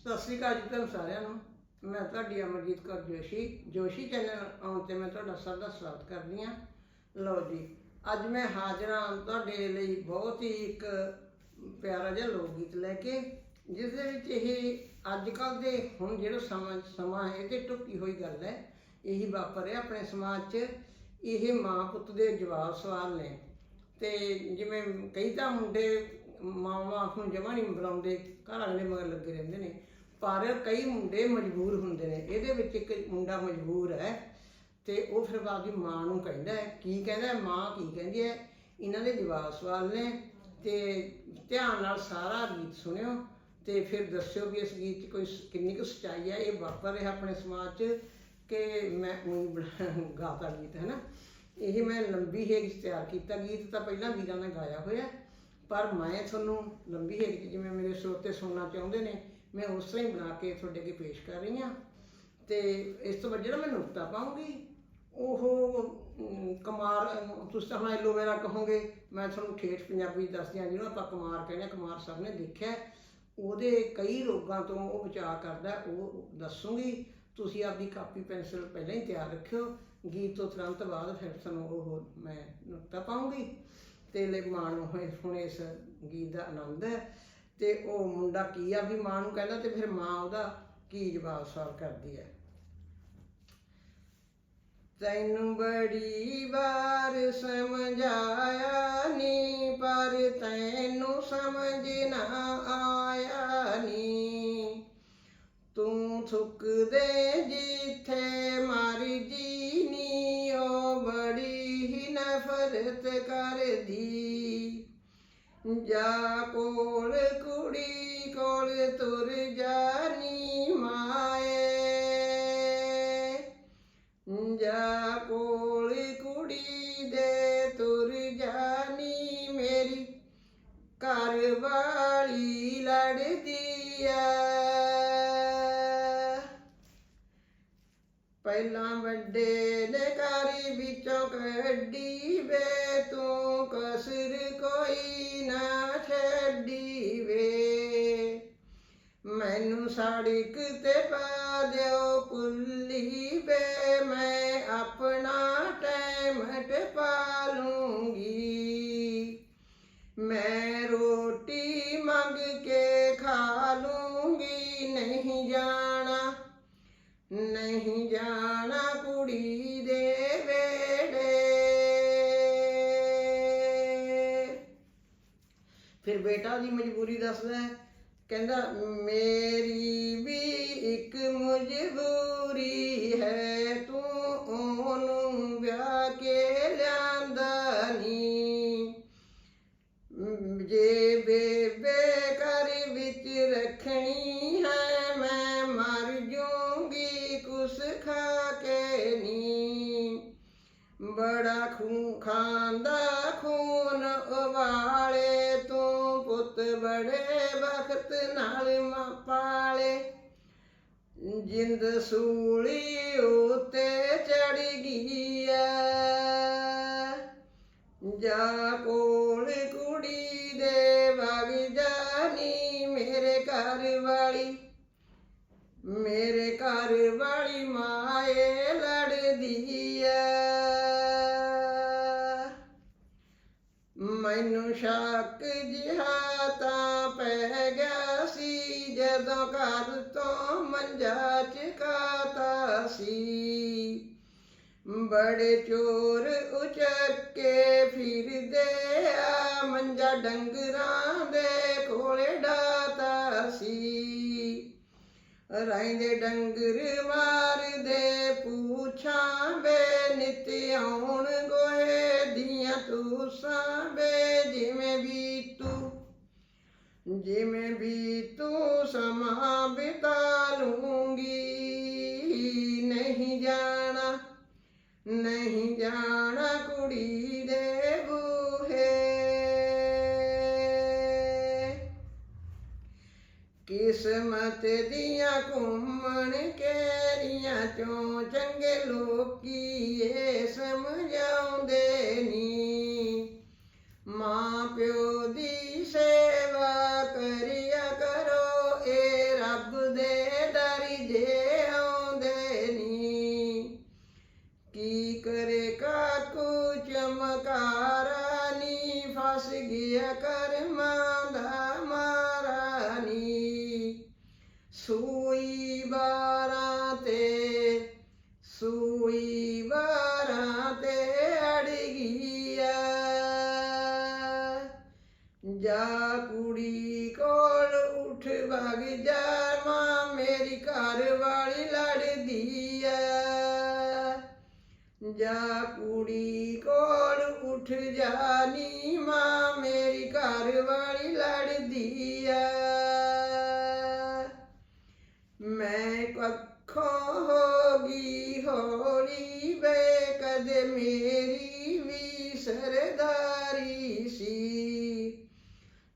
ਸਤਿ ਸ੍ਰੀ ਅਕਾਲ ਜੀ ਤੁਹਾਨੂੰ ਸਾਰਿਆਂ ਨੂੰ। ਮੈਂ ਤੁਹਾਡੀ ਅਮਰਜੀਤ ਕੌਰ ਜੋਸ਼ੀ। ਜੋਸ਼ੀ ਚੈਨਲ ਆਉਣ ਤੇ ਮੈਂ ਤੁਹਾਡਾ ਸਭ ਦਾ ਸਵਾਗਤ ਕਰਦੀ ਹਾਂ। ਲਓ ਜੀ, ਅੱਜ ਮੈਂ ਹਾਜ਼ਰ ਹਾਂ ਤੁਹਾਡੇ ਲਈ ਬਹੁਤ ਹੀ ਇੱਕ ਪਿਆਰਾ ਜਿਹਾ ਲੋਕ ਗੀਤ ਲੈ ਕੇ, ਜਿਸ ਦੇ ਵਿੱਚ ਇਹ ਅੱਜ ਕੱਲ ਦੇ ਹੁਣ ਜਿਹੜਾ ਸਮਾਂ ਸਮਾਂ ਹੈ ਤੇ ਟੁੱਕੀ ਹੋਈ ਗੱਲ ਹੈ, ਇਹੀ ਵਾਪਰ ਰਿਹਾ ਆਪਣੇ ਸਮਾਜ 'ਚ। ਇਹ ਮਾਂ ਪੁੱਤ ਦੇ ਜਵਾਬ ਸਵਾਲ ਨੇ। ਤੇ ਜਿਵੇਂ ਕਈ ਤਾਂ ਮੁੰਡੇ ਮਾਵਾਂ ਨੂੰ ਜਮਾ ਨਹੀਂ ਬੁਲਾਉਂਦੇ, ਘਰ ਵਾਲੇ ਮਗਰ ਲੱਗੇ ਰਹਿੰਦੇ ਨੇ। ਪਰ ਕਈ ਮੁੰਡੇ ਮਜਬੂਰ ਹੁੰਦੇ ਨੇ। ਇਹਦੇ ਵਿੱਚ ਇੱਕ ਮੁੰਡਾ ਮਜਬੂਰ ਹੈ ਤੇ ਉਹ ਫਿਰ ਆਪਦੀ ਮਾਂ ਨੂੰ ਕਹਿੰਦਾ ਹੈ ਕੀ ਕਹਿੰਦਾ ਹੈ, ਮਾਂ ਕੀ ਕਹਿੰਦੀ ਹੈ? ਇਹਨਾਂ ਦੇ ਜਵਾਬ ਸਵਾਲ ਨੇ ਤੇ ਧਿਆਨ ਨਾਲ ਸਾਰਾ ਗੀਤ ਸੁਣਿਓ ਤੇ ਫਿਰ ਦੱਸਿਓ ਵੀ ਇਸ ਗੀਤ 'ਚ ਕੋਈ ਸ- ਕਿੰਨੀ ਕੁ ਸੱਚਾਈ ਹੈ। ਇਹ ਵਾਪਰ ਰਿਹਾ ਆਪਣੇ ਸਮਾਜ 'ਚ ਕਿ ਮੈਂ ਊਂ ਗਾਤਾ ਗੀਤ ਹੈ ਨਾ? ਇਹ ਮੈਂ ਲੰਬੀ ਹੇਕ 'ਚ ਤਿਆਰ ਕੀਤਾ ਗੀਤ ਤਾਂ ਪਹਿਲਾਂ ਵੀਰਾਂ ਨੇ ਗਾਇਆ ਹੋਇਆ ਪਰ ਮੈਂ ਤੁਹਾਨੂੰ ਲੰਬੀ ਹੇਗ 'ਚ ਜਿਵੇਂ ਮੇਰੇ ਸਰੋਤੇ ਸੁਣਨਾ ਚਾਹੁੰਦੇ ਨੇ ਮੈਂ ਉਸ ਤਰ੍ਹਾਂ ਹੀ ਬਣਾ ਕੇ ਤੁਹਾਡੇ ਅੱਗੇ ਪੇਸ਼ ਕਰ ਰਹੀ ਹਾਂ। ਤੇ ਇਸ ਤੋਂ ਬਾਅਦ ਜਿਹੜਾ ਮੈਂ ਨੁਕਤਾ ਪਾਉਂਗੀ ਉਹ ਅਮ, ਕਮਾਰ ਤੁਸੀਂ ਤਾਂ ਹੁਣ ਐਲੋਵੇਰਾ ਕਹੋਗੇ ਮੈਂ ਤੁਹਾਨੂੰ ਠੇਠ ਪੰਜਾਬੀ ਦੱਸਦੀ ਹਾਂ ਜਿਹਨੂੰ ਆਪਾਂ ਕਮਾਰ ਕਹਿੰਦੇ ਹਾਂ ਕੁਮਾਰ ਸਾਹਿਬ ਨੇ ਦੇਖਿਆ ਉਹਦੇ ਕਈ ਰੋਗਾਂ ਤੋਂ ਉਹ ਬਚਾਅ ਕਰਦਾ ਉਹ ਦੱਸੂਗੀ। ਤੁਸੀਂ ਆਪਦੀ ਕਾਪੀ ਪੈਨਸਲ ਪਹਿਲਾਂ ਹੀ ਤਿਆਰ ਰੱਖਿਓ। ਗੀਤ ਤੋਂ ਤੁਰੰਤ ਬਾਅਦ ਫਿਰ ਤੁਹਾਨੂੰ ਉਹ ਮੈਂ ਨੁਕਤਾ ਪਾਉਂਗੀ। ਤੇ ਲੈ ਮਾਣੋ ਹੋਏ ਹੁਣ ਇਸ ਗੀਤ ਦਾ ਆਨੰਦ ਹੈ। ਤੇ ਉਹ ਮੁੰਡਾ ਕੀ ਆ ਵੀ ਮਾਂ ਨੂੰ ਕਹਿੰਦਾ ਤੇ ਫਿਰ ਮਾਂ ਉਹਦਾ ਕੀ ਜਵਾਬ ਸਵਾਲ ਕਰਦੀ ਹੈ। ਤੈਨੂੰ ਬੜੀ ਵਾਰ ਸਮਝਾਇਆ ਨੀ, ਪਰ ਤੈਨੂੰ ਸਮਝ ਨਾ ਆਇਆ ਨੀ। ਤੂੰ ਥੁੱਕ ਦੇ ਜਿੱਥੇ ਮਰਜ਼ੀ ਨੀ, ਉਹ ਬੜੀ ਹੀ ਨਫ਼ਰਤ ਕਰਦੀ। ਜਾ ਕੋਲ ਕੁੜੀ ਕੋਲ ਤੁਰ ਜਾਨੀ ਮਾਏ। ਜਾ ਕੋਲ ਕੁੜੀ ਦੇ ਤੁਰ ਜਾਨੀ ਮੇਰੀ ਘਰ ਵਾਲੀ ਲੜਦੀ ਐ। ਪਹਿਲਾਂ ਵੱਡੇ ਨੇ ਘਰ ਵਿੱਚੋਂ ਕੱਢੀ ਵੇ ਛੱਡੀ ਵੇ ਮੈਨੂੰ ਸੜਕ ਤੇ ਪਾ ਦਿਓ ਪੁੱਲੀ ਵੇ ਮੈਂ ਆਪਣਾ ਟਾਈਮ ਟਪਾ ਲੂੰਗੀ। ਮੈਂ ਰੋਟੀ ਮੰਗ ਕੇ ਖਾ ਲੂੰਗੀ। ਨਹੀਂ ਜਾਣਾ ਨਹੀਂ ਜਾਣਾ। ਬੇਟਾ ਦੀ ਮਜਬੂਰੀ ਦੱਸਦਾ ਹੈ। ਕਹਿੰਦਾ, ਮੇਰੀ ਵੀ ਇੱਕ ਮਜਬੂਰੀ ਹੈ, ਤੂੰ ਉਹਨੂੰ ਵਿਆਹ ਕੇ ਲਿਆਂਦਾ ਨੀ ਜੇ ਬੇਬੇ ਘਰ ਵਿੱਚ ਰੱਖਣੀ ਹੈ, ਮੈਂ ਮਰ ਜੂੰਗੀ ਕੁਛ ਖਾ ਕੇ ਨੀ ਬੜਾ ਖੂ ਖਾਂਦਾ ਬੜੇ ਵਕਤ ਨਾਲ ਮਾਂ ਜਿੰਦ ਸੂਲੀ ਉਤੇ ਚੜ ਗਈ ਐ। ਜਾ ਕੋਲ ਕੁੜੀ ਦੇ ਵਗ ਜਾਨੀ ਮੇਰੇ ਘਰ ਵਾਲੀ। ਮੇਰੇ ਘਰ ਵਾਲੀ ਮਾਏ ਲੜਦੀ ਐ। ਮੈਨੂੰ ਸ਼ੱਕ ਜਿਹਾ ਜਦੋਂ ਘਰ ਤੋਂ ਮੰਜਾ ਚਕਾਤਾ ਸੀ, ਬੜੇ ਚੋਰ ਉਚੱਕੇ ਫਿਰਦੇ ਆ, ਮੰਜਾ ਡੰਗਰਾਂ ਦੇ ਕੋਲੇ ਡਾਤਾ ਸੀ। ਰਹਿੰਦੇ ਡੰਗਰ ਮਾਰਦੇ ਪੂਛਾਂ ਵੇ, ਨਿਤ ਆਉਣ ਗੋਏ ਦੀਆਂ ਤੂਸਾਂ ਵੇ, ਜਿਵੇਂ ਵੀ ਜਿਵੇਂ ਵੀ ਤੂੰ ਸਮਾਂ ਬਿਤਾ ਲੂੰਗੀ ਨਹੀਂ ਜਾਣਾ ਨਹੀਂ ਜਾਣਾ ਕੁੜੀ ਦੇ ਬੂਹੇ। ਕਿਸਮਤ ਦੀਆਂ ਘੁੰਮਣ ਕੇਰੀਆਂ ਚੋਂ ਚੰਗੇ ਲੋਕੀ ਇਹ ਸਮਝਾਉਂਦੇ ਨਾਸ ਗਿਆ ਕਰਮਾਂ ਦਾ ਮਾਰਾਨੀ ਸੂਈ ਬਾਰਾਂ ਤੇ, ਸੂਈ ਬਾਰਾਂ ਤੇ ਅੜ ਗਈ ਜਾ ਕੁੜੀ ਕੋਲ ਉਠ ਵਗ ਜਾ, ਮਾਂ ਮੇਰੀ ਘਰ ਵਾਲੀ ਲੜਦੀ ਐ ਜਾ ਕੁੜੀ ਕੋਲ ਉਠ ਜਾ ਨੀ ਮਾਂ ਮੇਰੀ ਘਰ ਵਾਲੀ ਲੜਦੀ ਐ। ਮੈਂ ਕੱਖੋਂ ਹੋ ਗਈ ਹੋਲੀ ਵੇ, ਕਦੇ ਮੇਰੀ ਵੀ ਸਰਦਾਰੀ ਸੀ।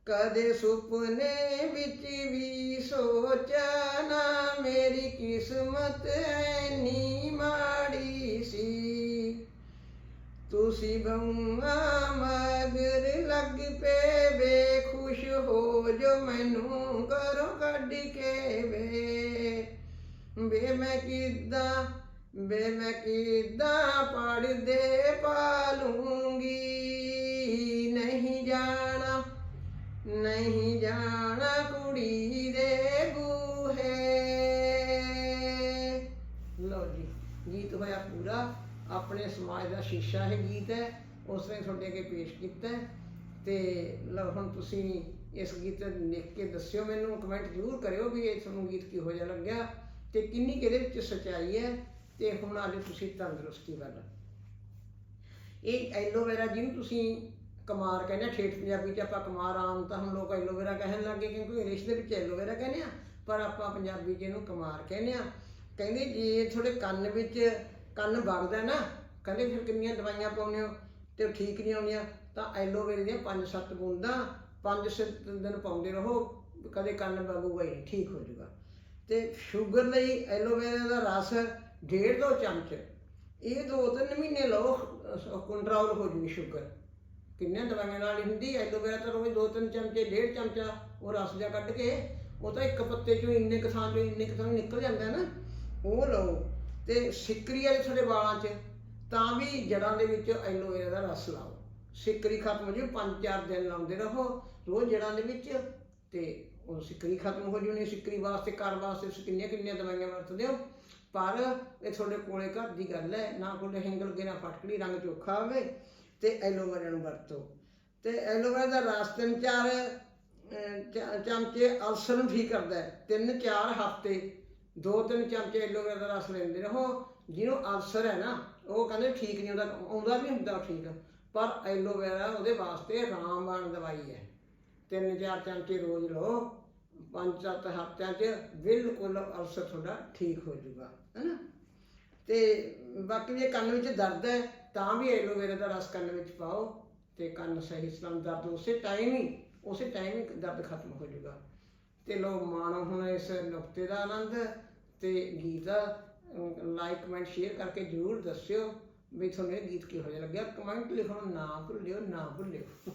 ਕਦੇ ਸੁਪਨੇ ਵਿੱਚ ਵੀ ਸੋਚਿਆ ਨਾ ਮੇਰੀ ਕਿਸਮਤ ਹੈ ਤੁਸੀਂ ਬੰਮਾ ਮਗਰ ਲੱਗ ਪਏ ਵੇ ਖੁਸ਼ ਹੋ ਜੋ ਮੈਨੂੰ ਘਰੋਂ ਕੱਢ ਕੇ ਵੇ। ਵੇ ਮੈਂ ਕਿੱਦਾਂ ਵੇ ਮੈਂ ਕਿੱਦਾਂ ਪੜਦੇ ਪਾਲੂੰਗੀ? ਨਹੀਂ ਜਾਣਾ ਨਹੀਂ ਜਾਣਾ ਕੁੜੀ ਦੇ ਬੂਹੇ ਲਓ ਜੀ, ਗੀਤ ਹੋਇਆ ਪੂਰਾ। ਆਪਣੇ ਸਮਾਜ ਦਾ ਸ਼ੀਸ਼ਾ ਹੈ ਗੀਤ ਹੈ, ਉਸ ਨੇ ਤੁਹਾਡੇ ਅੱਗੇ ਪੇਸ਼ ਕੀਤਾ ਹੈ। ਤੇ ਲਓ, ਹੁਣ ਤੁਸੀਂ ਇਸ ਗੀਤ ਲਿਖ ਕੇ ਦੱਸਿਓ ਮੈਨੂੰ ਕਮੈਂਟ ਜ਼ਰੂਰ ਕਰਿਓ ਵੀ ਇਹ ਤੁਹਾਨੂੰ ਗੀਤ ਕਿਹੋ ਜਿਹਾ ਲੱਗਿਆ ਤੇ ਕਿੰਨੀ ਕਿਹਦੇ ਵਿੱਚ ਸੱਚਾਈ ਹੈ ਤੇ ਹੁਣ ਆਜੋ ਤੁਸੀਂ ਤੰਦਰੁਸਤੀ ਵੱਲ ਇਹ ਐਲੋਵੇਰਾ ਜਿਹਨੂੰ ਤੁਸੀਂ ਕਮਾਰ ਕਹਿੰਦੇ ਠੇਠ ਪੰਜਾਬੀ ਚ ਆਪਾਂ ਕਮਾਰ ਆਮ ਤਾਂ ਹੁਣ ਲੋਕ ਐਲੋਵੇਰਾ ਕਹਿਣ ਲੱਗੇ ਕਿਉਂਕਿ ਇੰਗਲਿਸ਼ ਦੇ ਵਿੱਚ ਐਲੋਵੇਰਾ ਕਹਿੰਦੇ ਆ, ਪਰ ਆਪਾਂ ਪੰਜਾਬੀ ਜਿਹਨੂੰ ਕਮਾਰ ਕਹਿੰਦੇ ਆ, ਕਹਿੰਦੇ ਜੇ ਤੁਹਾਡੇ ਕੰਨ ਵਿੱਚ ਕੰਨ ਵਗਦਾ ਨਾ, ਕਹਿੰਦੇ ਫਿਰ ਕਿੰਨੀਆਂ ਦਵਾਈਆਂ ਪਾਉਂਦੇ ਹੋ? ਤੇ ਉਹ ਠੀਕ ਨਹੀਂ ਆਉਂਦੀਆਂ, ਤਾਂ ਐਲੋਵੇਰੇ ਦੀਆਂ 5-7 ਬੂੰਦਾਂ 5-7 ਦਿਨ ਪਾਉਂਦੇ ਰਹੋ, ਕਦੇ ਕੰਨ ਵਗੂਗਾ ਹੀ ਨਹੀਂ, ਠੀਕ ਹੋ ਜਾਊਗਾ। ਤੇ ਸ਼ੂਗਰ ਲਈ ਐਲੋਵੇਰਾ ਦਾ ਰਸ ਡੇਢ ਦੋ ਚਮਚ, ਇਹ ਦੋ ਤਿੰਨ ਮਹੀਨੇ ਲਓ ਕੰਟਰੋਲ ਹੋ ਜੂਗੀ ਸ਼ੂਗਰ। ਕਿੰਨੀਆਂ ਦਵਾਈਆਂ ਨਾਲ ਹੁੰਦੀ, ਐਲੋਵੇਰਾ ਤਾਂ ਰੋਜ਼ ਦੋ ਤਿੰਨ ਚਮਚੇ, ਡੇਢ ਚਮਚਾ ਉਹ ਰਸ ਜਿਹਾ ਕੱਢ ਕੇ, ਉਹ ਤਾਂ ਇੱਕ ਪੱਤੇ ਚੋਂ ਇੰਨੇ ਕੁ ਥਾਂ ਚੋਂ ਇੰਨੇ ਕੁ ਥਾਂ ਨਿਕਲ ਜਾਂਦਾ ਨਾ, ਉਹ ਲਓ। ਤੇ ਸਿੱਕਰੀ ਵਾਲੇ ਤੁਹਾਡੇ ਵਾਲਾਂ 'ਚ, ਤਾਂ ਵੀ ਜੜਾਂ ਦੇ ਵਿੱਚ ਐਲੋਵੇਰਾ ਦਾ ਰਸ ਲਾਓ। ਸਿੱਕਰੀ ਖਤਮ ਹੋ ਜੂ, ਪੰਜ ਚਾਰ ਦਿਨ ਲਾਉਂਦੇ ਰਹੋ, ਰੋਜ਼ ਜੜਾਂ ਦੇ ਵਿੱਚ, ਤੇ ਉਹ ਸਿੱਕਰੀ ਖਤਮ ਹੋ ਜੂਣੀ ਸਿੱਕਰੀ ਵਾਸਤੇ, ਘਰ ਵਾਸਤੇ ਤੁਸੀਂ ਕਿੰਨੀਆਂ ਕਿੰਨੀਆਂ ਦਵਾਈਆਂ ਵਰਤਦੇ ਹੋ? ਪਰ ਇਹ ਤੁਹਾਡੇ ਕੋਲੇ ਘਰ ਦੀ ਗੱਲ ਹੈ, ਨਾ ਕੋਲੇ ਹਿੰਗਲ ਕੇ ਨਾ ਫਟਕੜੀ, ਰੰਗ ਚੋਖਾ ਹੋਵੇ, ਤੇ ਐਲੋਵੇਰਾ ਨੂੰ ਵਰਤੋ। ਤੇ ਐਲੋਵੇਰਾ ਦਾ ਰਸ ਤਿੰਨ ਚਾਰ ਚਮਚੇ ਅਲਸਰ ਨੂੰ ਠੀਕ ਕਰਦਾ ਹੈ। ਤਿੰਨ ਚਾਰ ਹਫ਼ਤੇ ਦੋ ਤਿੰਨ ਚਮਚੇ ਐਲੋਵੇਰਾ ਦਾ ਰਸ ਲੈਂਦੇ ਰਹੋ, ਜਿਹਨੂੰ ਅਲਸਰ ਹੈ ਨਾ, ਉਹ ਕਹਿੰਦੇ ਠੀਕ ਨਹੀਂ ਹੁੰਦਾ, ਆਉਂਦਾ ਵੀ ਹੁੰਦਾ ਠੀਕ, ਪਰ ਐਲੋਵੇਰਾ ਉਹਦੇ ਵਾਸਤੇ ਰਾਮਬਾਣ ਦਵਾਈ ਹੈ। ਤਿੰਨ ਚਾਰ ਚਮਚੇ ਰੋਜ਼ ਲਓ, ਪੰਜ ਸੱਤ ਹਫ਼ਤਿਆਂ 'ਚ ਬਿਲਕੁਲ ਅਲਸਰ ਤੁਹਾਡਾ ਠੀਕ ਹੋ ਜਾਊਗਾ, ਹੈਨਾ? ਤੇ ਬਾਕੀ ਜੇ ਕੰਨ ਵਿੱਚ ਦਰਦ ਹੈ, ਤਾਂ ਵੀ ਐਲੋਵੇਰਾ ਦਾ ਰਸ ਕੰਨ ਵਿੱਚ ਪਾਓ, ਤੇ ਕੰਨ ਸਹੀ ਸਲਾਮ ਦਰਦ ਉਸੇ ਟਾਈਮ ਹੀ, ਉਸੇ ਟਾਈਮ ਹੀ ਦਰਦ ਖਤਮ ਹੋ ਜਾਊਗਾ। ਤੇ ਲੋ ਮਾਣੋ ਹੁਣ ਇਸ ਨੁਕਤੇ ਦਾ ਆਨੰਦ ਤੇ ਗੀਤ ਦਾ ਲਾਈਕ ਕਮੈਂਟ ਸ਼ੇਅਰ ਕਰਕੇ ਜਰੂਰ ਦੱਸਿਓ ਵੀ ਤੁਹਾਨੂੰ ਇਹ ਗੀਤ ਕਿਹੋ ਜਿਹਾ ਲੱਗਿਆ। ਕਮੈਂਟ ਲਿਖਣਾ ਨਾ ਭੁੱਲਿਓ ਨਾ ਭੁੱਲਿਓ।